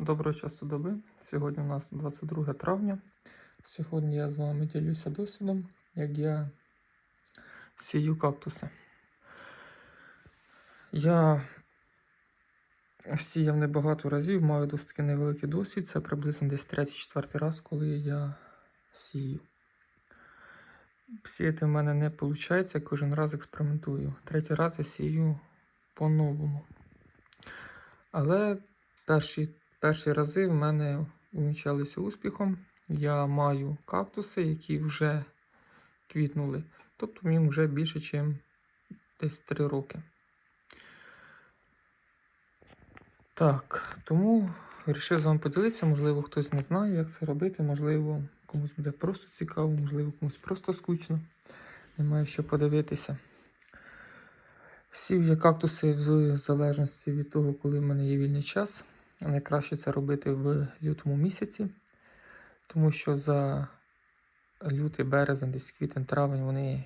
Доброго часу доби. Сьогодні у нас 22 травня. Сьогодні я з вами ділюся досвідом, як я сію кактуси. Я сіяв небагато разів, маю досить таки невеликий досвід. Це приблизно десь третій-четвертий раз, коли я сію. Сіяти в мене не виходить, я кожен раз експериментую. Третій раз я сію по-новому. Але перші Перші рази в мене увінчалися успіхом. Я маю кактуси, які вже квітнули. Тобто їм вже більше, ніж десь 3 роки. Так, тому вирішив з вами поділитися. Можливо, хтось не знає, як це робити. Можливо, комусь буде просто цікаво, можливо, комусь просто скучно. Немає що подивитися. Сів я кактуси в залежності від того, коли в мене є вільний час. Найкраще це робити в лютому місяці, тому що за лютий, березень, десь квітень, травень вони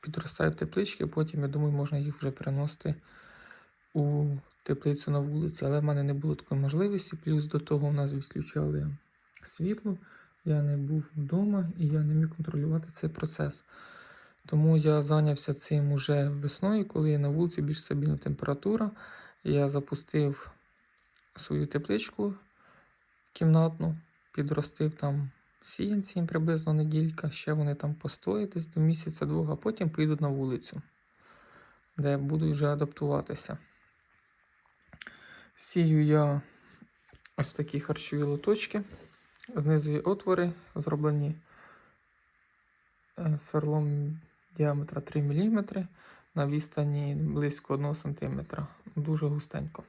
підростають в теплички, потім, я думаю, можна їх вже переносити у теплицю на вулиці. Але в мене не було такої можливості. Плюс до того у нас відключали світло, я не був вдома і я не міг контролювати цей процес. Тому я зайнявся цим уже весною, коли на вулиці більш стабільна температура. Я запустив свою тепличку кімнатну, підростив там сіянці їм приблизно неділька, ще вони там постоять десь до місяця двох, а потім поїдуть на вулицю, де буду вже адаптуватися. Сію я ось такі харчові лоточки. Знизу є отвори, зроблені е, сверлом діаметра 3 мм на відстані близько 1 см. Дуже густенько.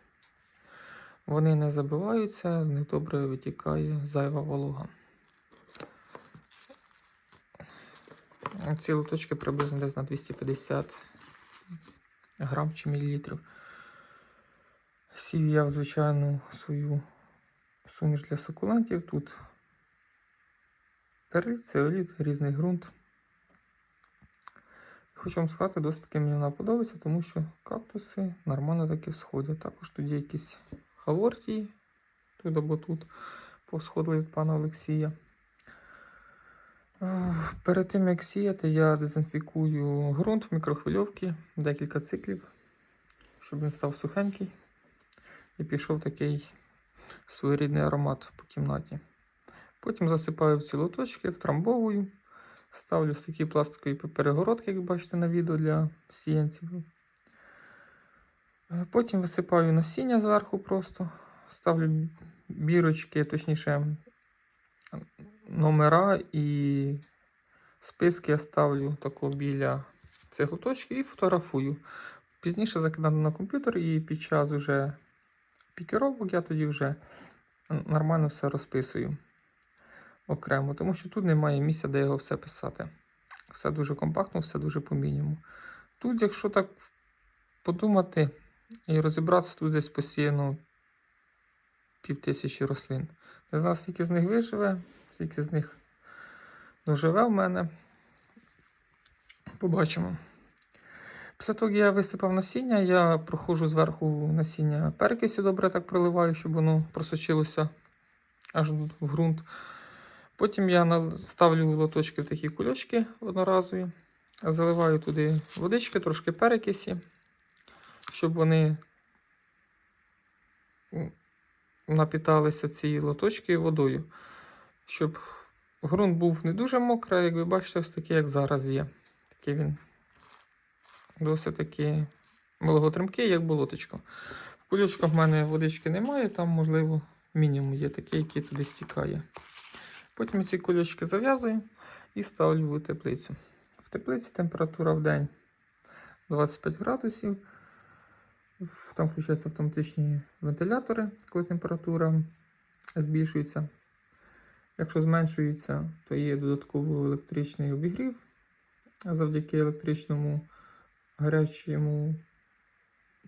Вони не забиваються, з них добре витікає зайва волога. Ці лоточки приблизно десь на 250 грам чи мілілітрів. Сів я в звичайну свою суміш для сукулентів. Тут перит, цеоліт, різний ґрунт. Хочу вам сказати, досить таки мені вона подобається, тому що кактуси нормально таки всходять. Також є якісь Хавортії, тут або тут посходили від пана Олексія. Перед тим, як сіяти, я дезінфікую ґрунт в мікрохвильовці, декілька циклів, щоб він став сухенький. І пішов такий своєрідний аромат по кімнаті. Потім засипаю в ці лоточки, втрамбовую, ставлю в такі пластикові перегородки, як бачите на відео для сіянців. Е, потім висипаю насіння зверху просто, ставлю бірочки, точніше, номера і списки я ставлю тако біля цих лоточків і фотографую. Пізніше закидаю на комп'ютер і під час вже пікіровок я тоді вже нормально все розписую окремо, тому що тут немає місця, де його все писати. Все дуже компактно, все дуже по мінімуму. Тут, якщо так подумати, і розібратися тут десь посіяно пів тисячі рослин. Не знаю, скільки з них виживе, скільки з них доживе в мене. Побачимо. Після того, як я висипав насіння, я проходжу зверху насіння перекисю, добре так проливаю, щоб воно просочилося аж в ґрунт. Потім я ставлю лоточки в такі кульочки одноразові, заливаю туди водички, трошки перекисі щоб вони напіталися ці лоточки водою. Щоб ґрунт був не дуже мокрий, як ви бачите, ось такий, як зараз є. Такий він досить таки вологотримкий, як болоточко. В кульочках в мене водички немає, там, можливо, мінімум є такий, який туди стікає. Потім ці кульочки зав'язую і ставлю в теплицю. В теплиці температура в день 25 градусів. Там включаються автоматичні вентилятори, коли температура збільшується. Якщо зменшується, то є додатковий електричний обігрів завдяки електричному гарячому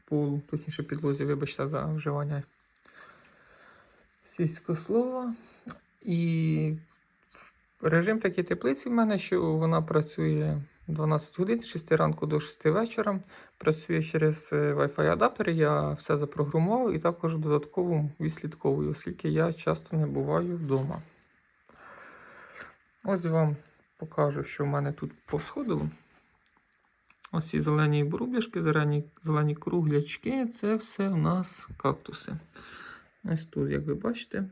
полу, точніше підлозі, вибачте, за вживання свійського слова. І Режим такий теплиці в мене, що вона працює 12 годин з 6 ранку до 6 вечора. Працює через е, Wi-Fi адаптер. Я все запрограмував і також додатково відслідковую, оскільки я часто не буваю вдома. Ось вам покажу, що в мене тут повсходило. Ось ці зелені бурубляшки, зелені, зелені круглячки це все у нас кактуси. Ось тут, як ви бачите,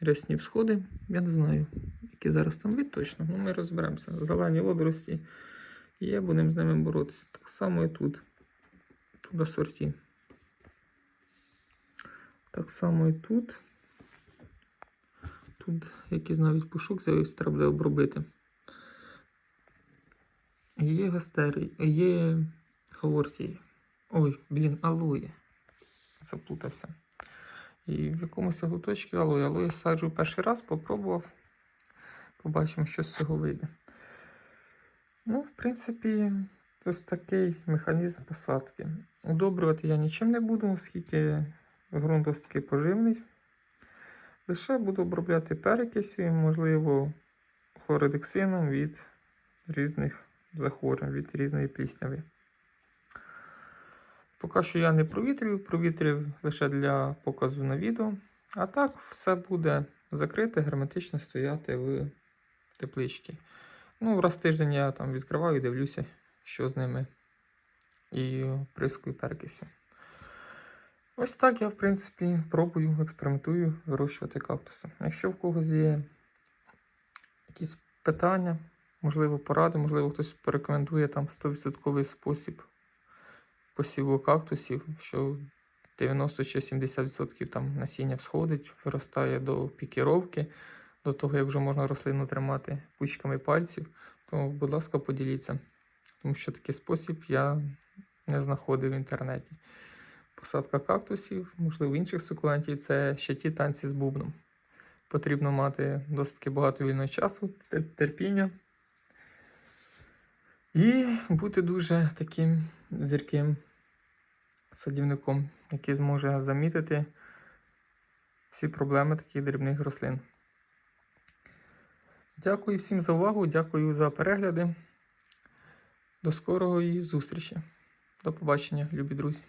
рясні всходи. Я не знаю, який зараз там вид точно, ну ми розберемося. Зелені водорості є, будемо з ними боротися. Так само і тут. Тут асорті. Так само і тут. Тут якийсь навіть пушок з'явився, треба буде обробити. Є гастерій, є хавортії. Ой, блін, алоє. Заплутався. І в якомусь глуточці алоє. Алоє саджу перший раз, попробував. Побачимо, що з цього вийде. Ну, в принципі, ось такий механізм посадки. Удобрювати я нічим не буду, оскільки ґрунт ось такий поживний. Лише буду обробляти перекисю і, можливо, хлоридексином від різних захворювань, від різної плісняви. Поки що я не провітрюю, провітрюю лише для показу на відео. А так все буде закрите, герметично стояти в тепличці. Ну, раз в тиждень я там відкриваю і дивлюся, що з ними. І прискую перекисі. Ось так я, в принципі, пробую, експериментую вирощувати кактуси. Якщо в когось є якісь питання, можливо, поради, можливо, хтось порекомендує там 100% спосіб посіву кактусів, що 90 чи 70% там насіння всходить, виростає до пікіровки, до того, як вже можна рослину тримати пучками пальців, то, будь ласка, поділіться. Тому що такий спосіб я не знаходив в інтернеті. Посадка кактусів, можливо, інших сукулентів це ще ті танці з бубном. Потрібно мати досить багато вільного часу, терпіння. І бути дуже таким зірким садівником, який зможе замітити всі проблеми таких дрібних рослин. Дякую всім за увагу, дякую за перегляди. До скорої зустрічі. До побачення, любі друзі.